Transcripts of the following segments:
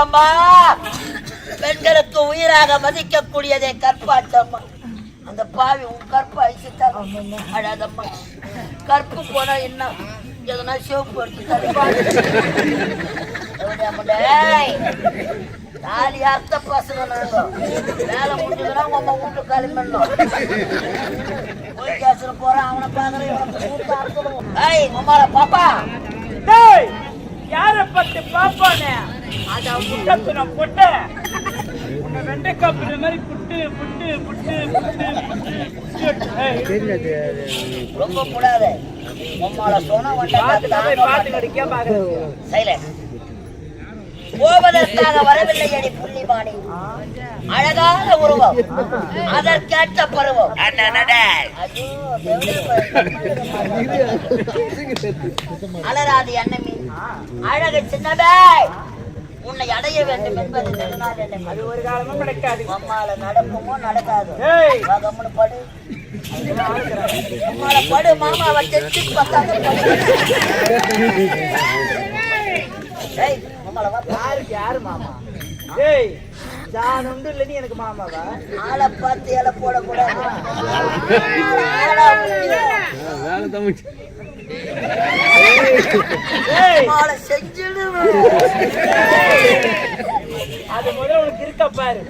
அம்மா. பெண்களுக்கு உயிராக மதிக்கக்கூடியதே கற்பாட்டம்மா. அந்த பாவி உன் கற்பு அழிச்சுட்டாங்க அழாதம்மா. கற்பு போனா என்ன? எதனா சிவப்பு எடுத்து தருவாங்க தாலி அர்த்த பசங்க நாங்க வேலை முடிஞ்சதுன்னா உங்க வீட்டு களிமண்ணும் போய் கேசுல போறான் அவனை பாக்குறேன் ஐய் கூப்பிட்டு பாப்பா. டேய்! யார பத்தி பாப்பானே அத முட்டத்துன புட்டு. உன்னை வெண்டை காப்பின மாதிரி புட்டு புட்டு புட்டு புட்டு ரொம்ப கூடாது. மம்மால சொன்ன பாத்து போய் பாத்து வந்தா கடிக்க பாக்குறது போவதற்காக வரவில்லை அடி புள்ளிமானி. அழகான உருவம். அதற்கேற்ற பருவம். அலராதி அன்னமி அழகு சின்னதே உன்னை அடைய வேண்டும் என்பது எண்ணம். அது ஒரு காலமும் கிடைக்காது அம்மால நடக்குமோ நடக்காது. ஏய். கம்முனு படு. அம்மால படு ஏய் அம்மால வா யாருக்கு யாரு மாமா? ஏய் ஜான் உண்டு இல்ல நீ எனக்கு மாமாவா? ஆளை பார்த்து முக்கியம். ஏய். ஆளை செஞ்சிடுவேன். அது முதல்ல உனக்கு இருக்க பாரு.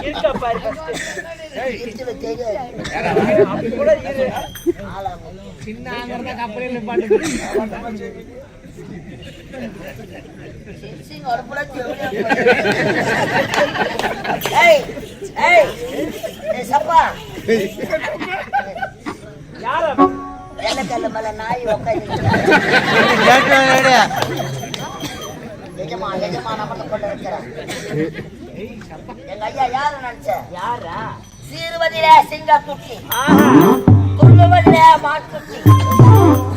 இருக்க அப்படி கூட இரு. சிங் அடுப்புல தெரியாது. சப்பா. வெள்ளக்கல்ல மேல நாய் உட்காந்து எஜமா எஜமா நமக்கு கொண்டு இருக்கிறான் எங்க ஐயா யாரு நினைச்ச? யாரா? சீர்வதிலே சிங்க குட்டி ஆஹா. துள்ளுவதிலே மாட்டுக்குட்டி.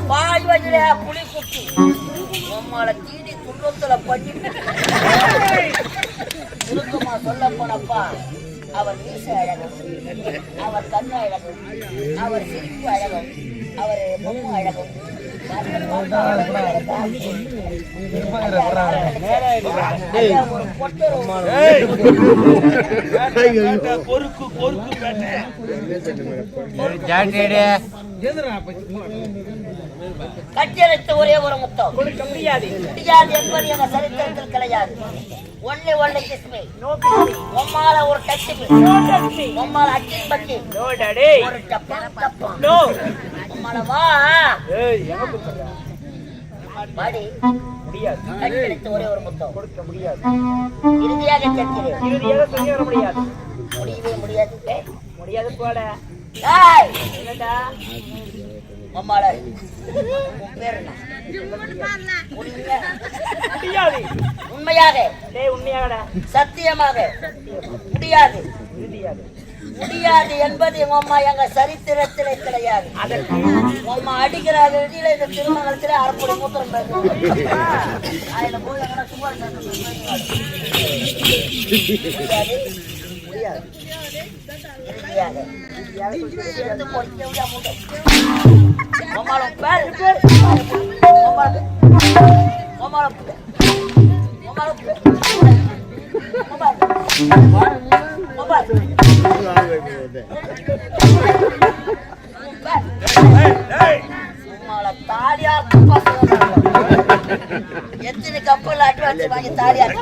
பாய்வதிலே புலிக்குட்டி. உம்மால தீனி துன்பத்துல பண்ணி சுருக்கமா சொல்ல போனப்பா அவர் மீச அழகம் அவர் கண்ணு அழகம் அவர் சிரிப்பு அழகம் அவர் பொம்மை அழகம் பொறுக்கு பொறுக்கு கட்டியழைத்த ஒரே ஒரு முத்தம். கொடுக்க முடியாது. முடியாது என்பது எங்க சரித்திரத்தில் கிடையாது. Only only kiss me. உம்மால ஒரு டச்மி உம்மால அச்சின் பட்டி ஒரு டப்பா டப்பா உம்மால வா. பாடி முடியாது. ஒரே ஒரு முத்தம். கொடுக்க முடியாது. இறுதியாக கேட்கிறேன். இறுதியாக சொல்லி வர முடியாது. முடியவே முடியாது. முடியாது போட என்னடா? உம்மால உன் பேர் என்ன உண்மையாக. டேய் உண்மையாடா சத்தியமாக. முடியாது. முடியாது. என்பது எங்க அம்மா எங்க சரித்திரத்திலே கிடையாது. அதற்கு உம்மா அடிக்கிற வெளியில இந்த திருமணத்திலே அரைப்படி மூத்திரம் அதுல போய் சும்மா. முடியாது. முடியாது. எத்தனை கப்பல் அட்வான்ஸ் வாங்கி தாலியார்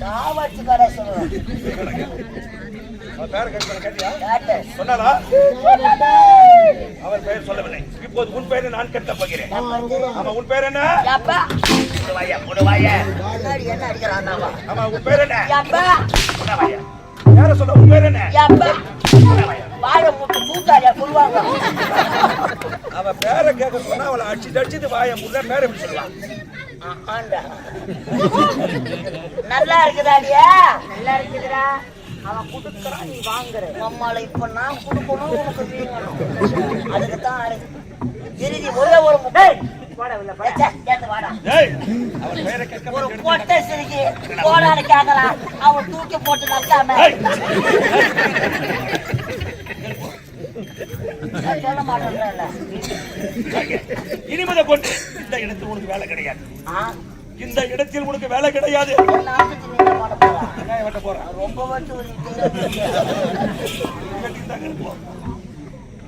சாவச்சு கடை சொல்லுவேன் சொன்னாரா அவர் பெயர் சொல்லவில்லை. இப்போது உன் பெயரை நான் கட்ட போகிறேன். ஆமா உன் பெயர் என்ன? ஆமா உன் பெயர் என்ன? யார சொல்ல உன் பெயர் என்ன? அவ பேரை கேட்க சொன்னா அவளை அடிச்சு அடிச்சுட்டு வாய முள்ள பேரை ஆண்டா. நல்லா இருக்குதாடியா நல்லா இருக்குதுடா. அவன் குடுக்குறான் நீ வாங்குற. நம்மளை இப்ப நான் கொடுக்கணும் உனக்கு வீங்கணும். அதுக்கு தான் இறுதி ஒரே ஒரு முட்டை. டேய் போட உள்ள போட ஏச்சே, கேட்டு வாடா. ஏய்! அவன் பெயரை கேட்க ஒரு பொட்டை சிரிக்கி. போடான்னு கேக்குறான் அவன் தூக்கி போட்டு நக்காம நான் சொல்ல கொண்டு இந்த இடத்தில் உனக்கு வேலை கிடையாது? இந்த இடத்தில் உனக்கு வேலை கிடையாது.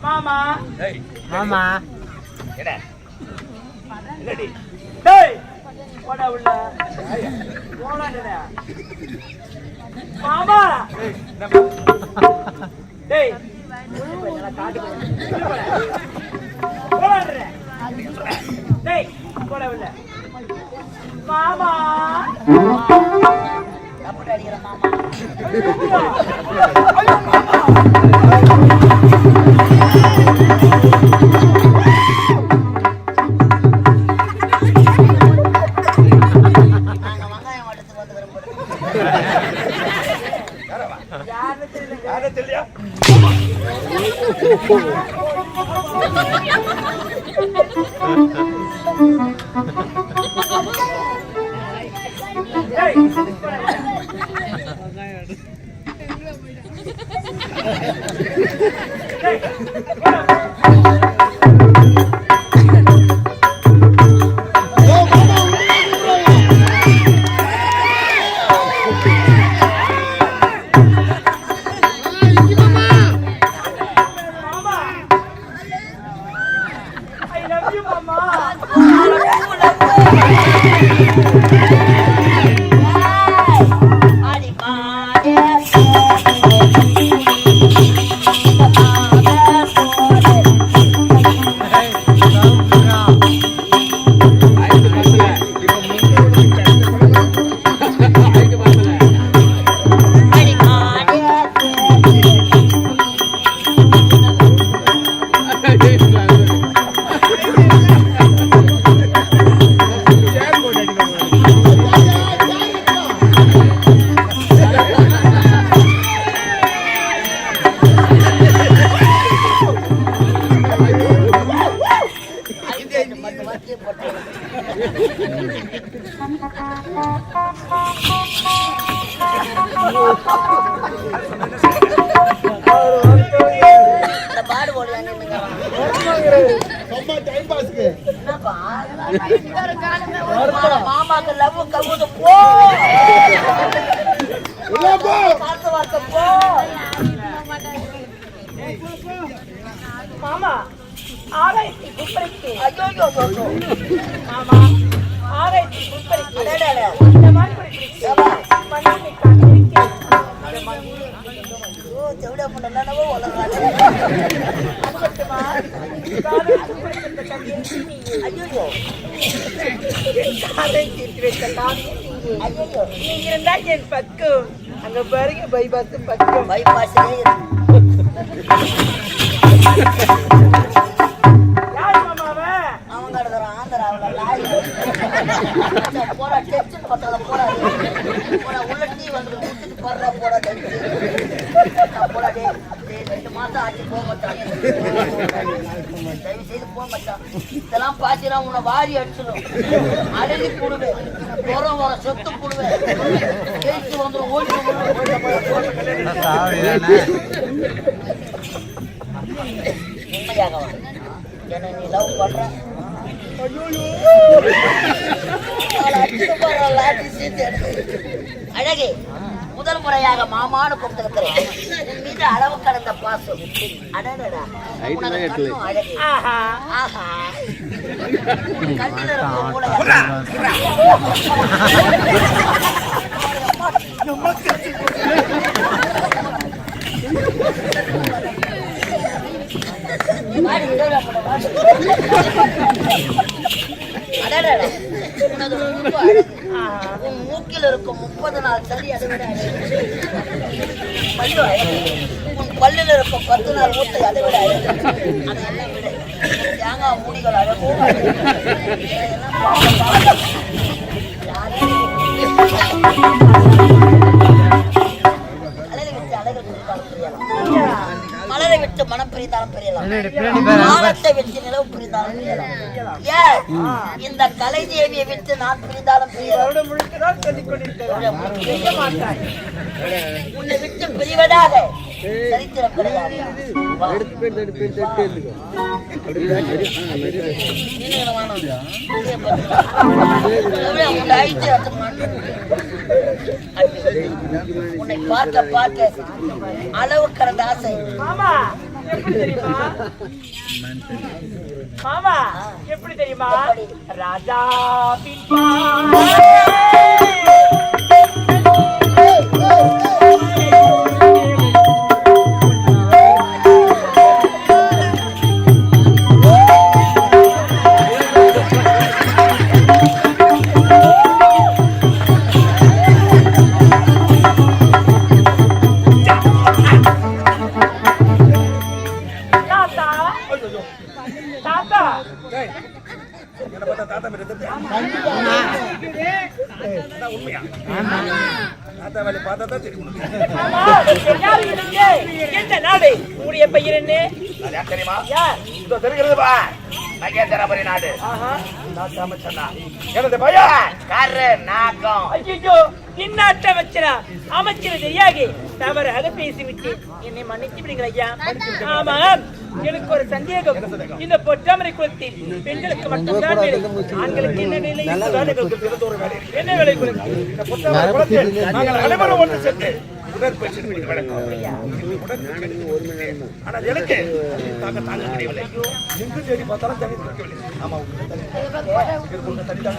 மாமா. மாமா. இல்லடி டேய் போடா மாமா? டேய். உள்ள காட்டு போடாடா டேய் போடா உள்ள மாமா. தப்பு அடிக்கிற மாமா. ஐயோ, செவிலியா பொண்ணு என்னென்னவோ உலகாது. நீ இருந்தா என் பக்கம் அங்க பாருங்க பைபாஸ் பக்கம் bypass-லயே டென்ஷன் பத்தாத, உள்ள டீ போடுறா, போடா, டென்ஷன். மச்சான், போடா, டேய். டேய், ரெண்டு மாசம் ஆச்சு, போ மச்சான். தயவு செய்து போ மச்சான். இதெல்லாம் பாத்தீங்கன்னா உன்னை வாரி அடிச்சிடும். அடங்கி போடுவேன். உரம் வர சொத்து போடுவேன். ஜெயிச்சு வந்துடும் ஓடி உண்மையாகவா? என்ன நீ லவ் பண்ற? அழகே முதல் முறையாக மாமான்னு கூப்பிட்டிருக்கிறேன் உன் மீது அளவு கடந்த பாசம் அடடடா. ஆஹா. ஆஹா. கண்ணில் இருக்கும் மூளை புறா, புறா. மாடி விடல போட மாடி. அடடடா. உனது மூக்கு மூக்கில் இருக்கும் முப்பது நாள் சரி அதை விட பல்லு உன் பல்லில் இருக்கும் பத்து நாள் மூட்டை அதை விட அழகு. விட தேங்காய் மூடிகள் அழகோ அழகு. விட்டு மனம் பிரித்தாலும் பிரியலாம். மானத்தை விட்டு நிலவு பிரிந்தாலும் பிரியலாம். ஏன் இந்த கலை தேவியை விட்டு நான் பிரிந்தாலும் பிரியலாம். உன்னை விட்டு பிரிவதாக சரித்திரம் உன்னை பார்க்க பார்க்க அளவு கடந்த ஆசை. எப்படி தெரியுமா? மாமா எப்படி தெரியுமா? ராஜா தான் தெரியும் உனக்கு. நாடு உடைய பெயர் என்ன தெரியுமா இதோ நாடு எனது பையன் கரு நாகம் ஐயோ இந்நாட்டு அமைச்சரா அமைச்சர் தெரியாகி தவறாக பேசிவிட்டு என்னை மன்னித்து விடுங்கள் ஐயா ஆமா எனக்கு ஒரு சந்தேகம். இந்த பொற்றாமரை குளத்தில் பெண்களுக்கு மட்டும்தான் வேலை. ஆண்களுக்கு என்ன வேலை. என்ன வேலை நாங்கள் அனைவரும் ஒன்று சேர்ந்து உடற்பயிற்சி. ஆனால் எனக்கு தாங்க தாங்க முடியவில்லை எங்கு தேடி பார்த்தாலும் தண்ணி கிடைக்கவில்லை ஆமா உங்களுக்கு தண்ணி இதுக்கு உள்ள தண்ணி தாங்க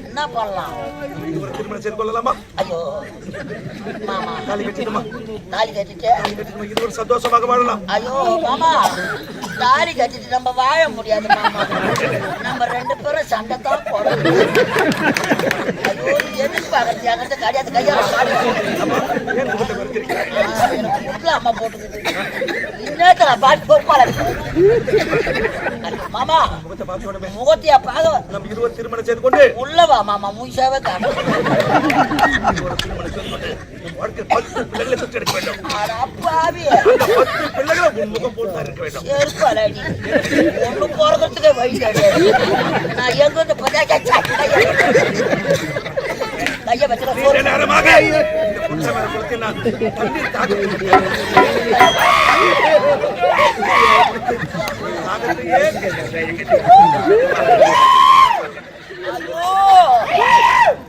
என்ன பண்ணலாம் இது ஒரு திருமணம் செய்து கொள்ளலாமா? ஐயோ. மாமா. தாலி கட்டிடுமா தாலி கட்டிட்டு தாலி கட்டிடுமா இது ஒரு சந்தோஷமாக வாழலாம். ஐயோ மாமா. தாலி கட்டிட்டு நம்ம வாழ முடியாது மாமா. நம்ம ரெண்டு பேரும் சண்டை தான் அம்மா இன்னத்துல பாட்டு பொறுப்பாள மாமா முகத்தையா நம்ம இருவர் திருமணம் செய்து கொண்டு உள்ளவா மாமா முயசாவே காணும் ஒண்ணு போறதுக்கே வழி நான் எங்க வந்து நீண்ட நேரமாக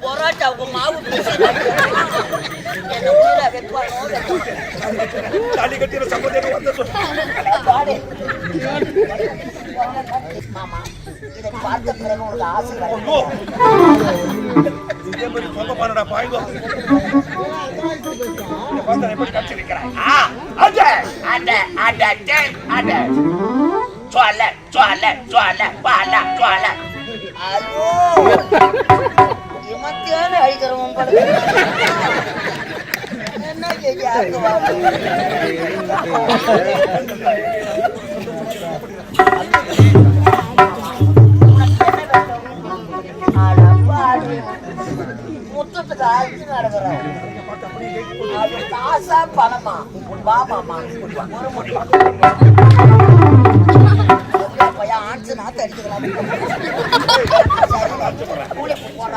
பொரோட்டாவுக்கு மாவு தாலி கட்டின சம்பந்தம் வந்த. மாமா இதை பார்த்த பிறகு உங்களுக்கு ஆசை இதே மாதிரி சொந்த பண்ணடா பாய்கோ பார்த்தா எப்படி கட்சி அட, அட, அட, அட. இமத்தியான அழிக்கிறவன் என்ன கேட்க வா மாமா பையன் ஆட்சி நாத்து அடிக்கலாம் கூலிக்கு போற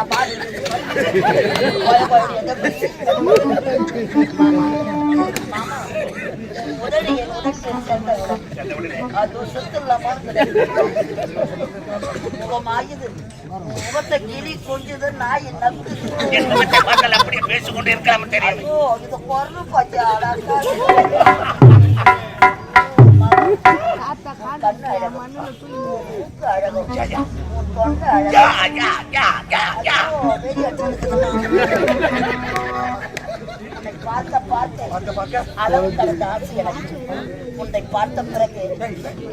முகமாயுது முகத்தை கிளி கொஞ்சது நாய் நக்குது. அப்படியே பேசிக்கொண்டு இருக்கலாம் தெரியும் பார்த்த பார்த்த அளவு கடந்த ஆசை எனக்கு உன்னை பார்த்த பிறகு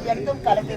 எடுத்தும் கலந்து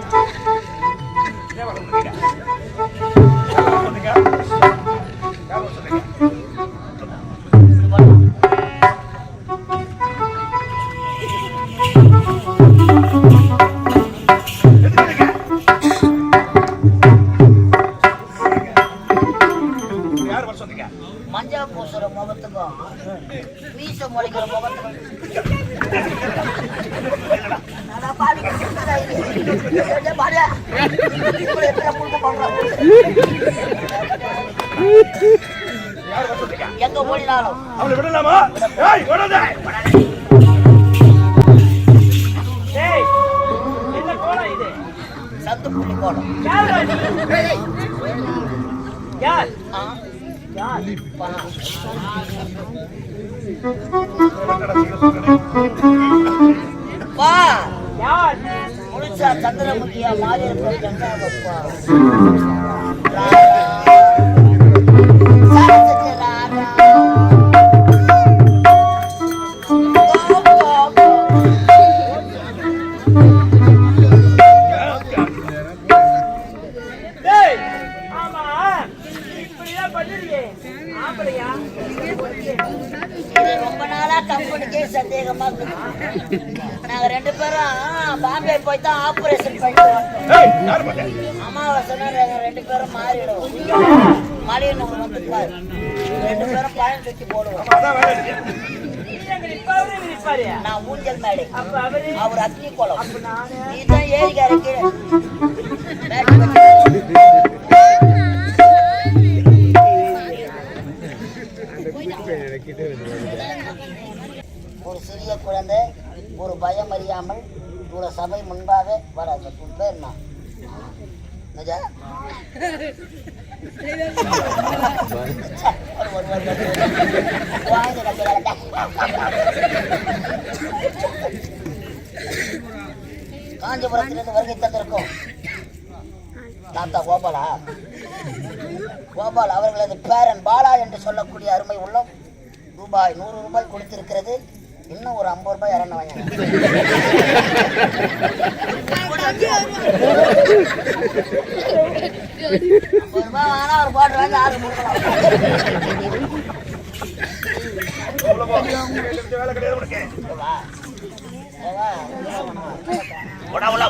பா யார்? முழுசா சந்திரமுகியா மாறி இருக்கிற ரெண்டு பேரும் பாம்பே போய் தான் ஆபரேஷன் பண்ணிட்டு அமாவாசை நாங்க ரெண்டு பேரும் மாறிடுவோம். மலையனூர் வந்து பாரு ரெண்டு பேரும் பழம் தூக்கி போடுவோம். நான் ஊஞ்சல் மேடை. அவரு? அக்னி குளம். ஒரு சிறிய குழந்தை. ஒரு பயம் அறியாமல் இவ்வளோ சபை முன்பாக வர அந்த உன் பேர் என்ன? ஒரு, காஞ்சிபுரத்திலிருந்து வருகை தந்திருக்கும். தாத்தா கோபாலா? கோபால் அவர்களது பேரன் பாலா என்று சொல்லக்கூடிய அருமை உள்ளம் ரூபாய் நூறு ரூபாய் கொடுத்திருக்கிறது. இன்னும் ஒரு ஐம்பது ரூபாய் இறங்க வாங்க. ஒரு ரூபாய் வாங்கினா ஒரு பாட்டு வாங்கி ஆறு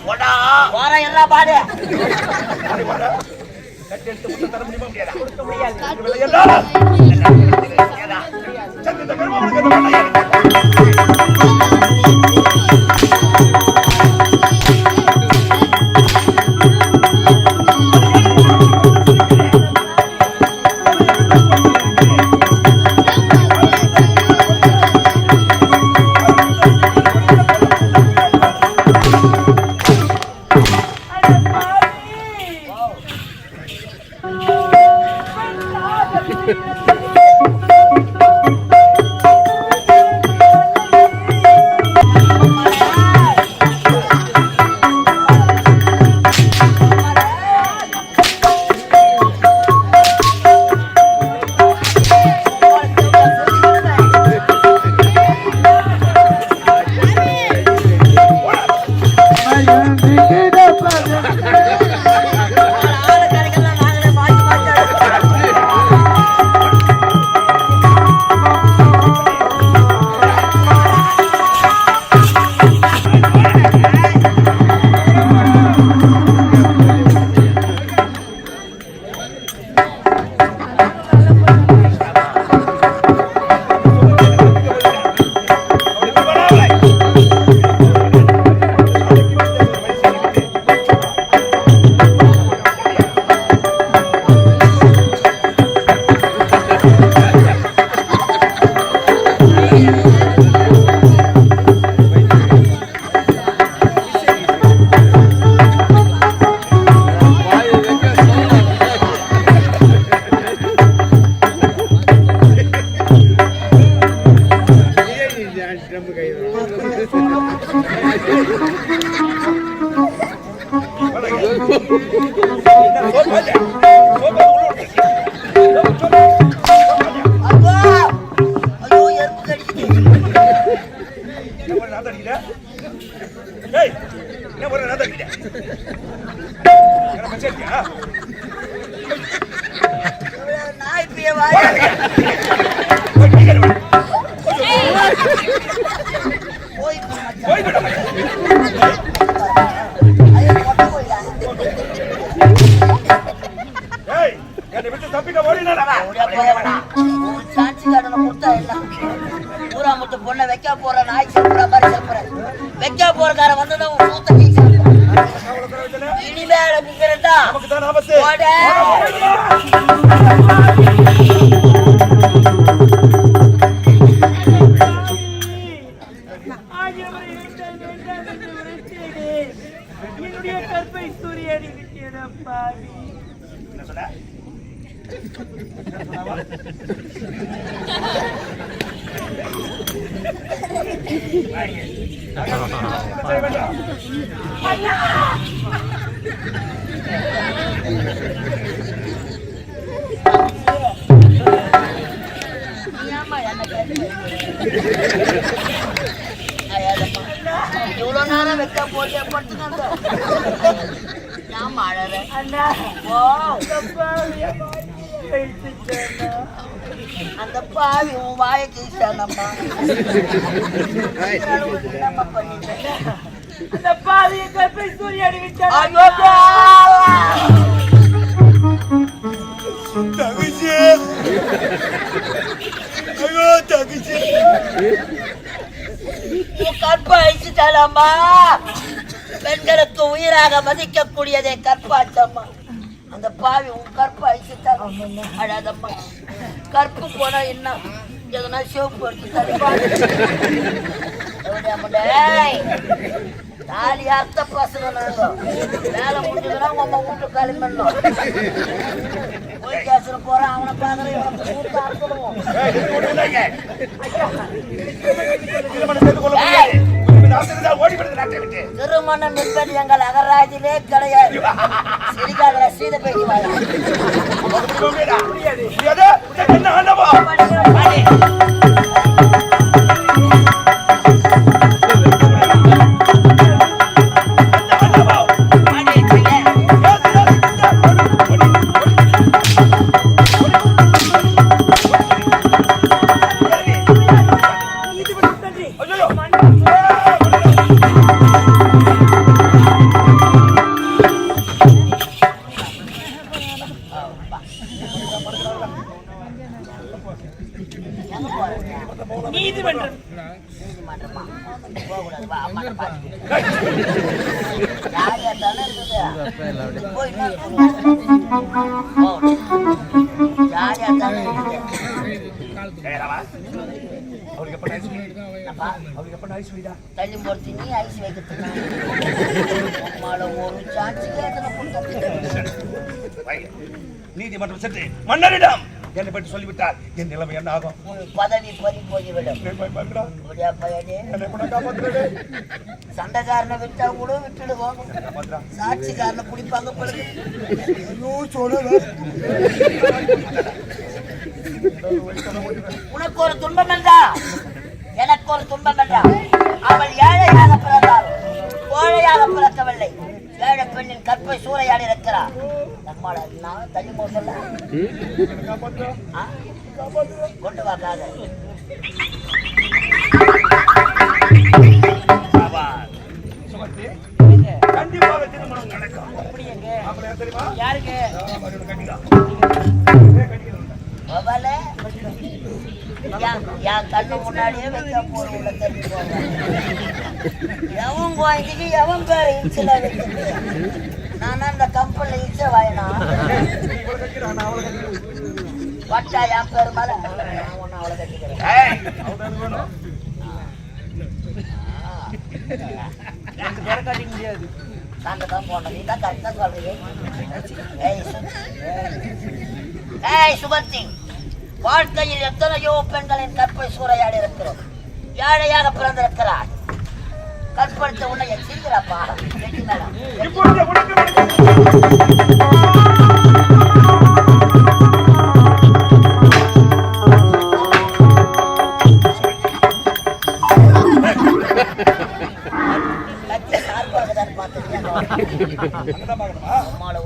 போடா வாரம் எல்லாம் பாடு முடியாது? பாரு கொடுக்க முடியாது இந்த வேலை எல்லாம் ಹೋಗ್ಬೇಕಾಗಿದೆ வைக்க போறக்கார வந்ததும் மூத்த இனிமேல நிக்கிறதா போட்டியா அழற? அண்ணா ஓ, அந்த பாவி உன் வாய கிழிச்சானம்மா என்னம்மா அந்த பாவியை கற்பை ஐயோ, கற்பை பெண்களுக்கு உயிராக மதிக்கக்கூடியதை கற்பாச்சம்மா அந்த பாவி உன் கற்பை அழிச்சிட்டாலும் அழாதம்மா. கற்பு போனா என்ன? எதனா சிவப்பு எடுத்து தருவாங்க தாலி அர்த்த பசங்க நாங்க வேலை முடிஞ்சதுன்னா உங்க வீட்டு களிமண்ணும் போய் கேசுல போறான் அவனை பாக்குறேன் கூட்டு அறுத்துடுவோம் திருமணம் என்பது எங்கள் அகராஜிலே கிடையாது. சீத பேசி ஆ? தள்ளி போட்டு நீ ஐஸ் வைக்கிறதுக்கு நீதிமன்றம் சென்று மன்னரிடம் என்னை பற்றி சொல்லிவிட்டார் என் நிலைமை என்ன ஆகும்? பதவி பறி போய்விடும். சண்டைக்காரனை விட்டா கூட விட்டுடுவோம் சாட்சிக்காரனை பிடிப்பாங்க பிறகு உனக்கு ஒரு துன்பம் என்றா? எனக்கு ஒரு துன்பம் என்றா? அவள் ஏழையாக பிறந்தாள். கோழையாக பிறக்கவில்லை. பெண்ணின் கற்பை சூறையாடி இருக்கிறார். நம்மள நான் தள்ளி போசல கொண்டு வாக்காத கண்டிப்பாக திருமணம் நடக்கும் யாருக்கு என் கண்ணு முன்னாடியே வைக்க போற உள்ள தெரிஞ்சு போவேன் எவன் குழந்தைக்கு எவன் பேர் இன்சில வைக்கிறது நான் அந்த கம்பெனில வாயினா? இவ்வளவு என் பேர் மேல நான் ஒண்ணு கட்டிக்கிறேன் ஏய், சண்டை தான் போனோம் நீ தான் கரெக்டாக சொல்றீங்க ஏய் சுபத்தி வாழ்க்கையில் எத்தனையோ பெண்களின் கற்பை சூறையாடி இருக்கிறோம் ஏழையாக பிறந்திருக்கிறார் கற்பழித்த உன்னை சிரிக்கிறாப்பா வெட்டி மேடம் இப்பொழுது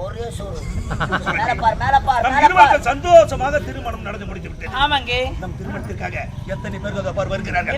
ஒரே சோறு. மேல பார் மேல பார் நம் மேல பார் இருவருக்கும் சந்தோஷமாக திருமணம் நடந்து முடித்து விட்டது ஆமாங்க. நம் திருமணத்திற்காக எத்தனை பேர் பார் வருகிறார்கள்.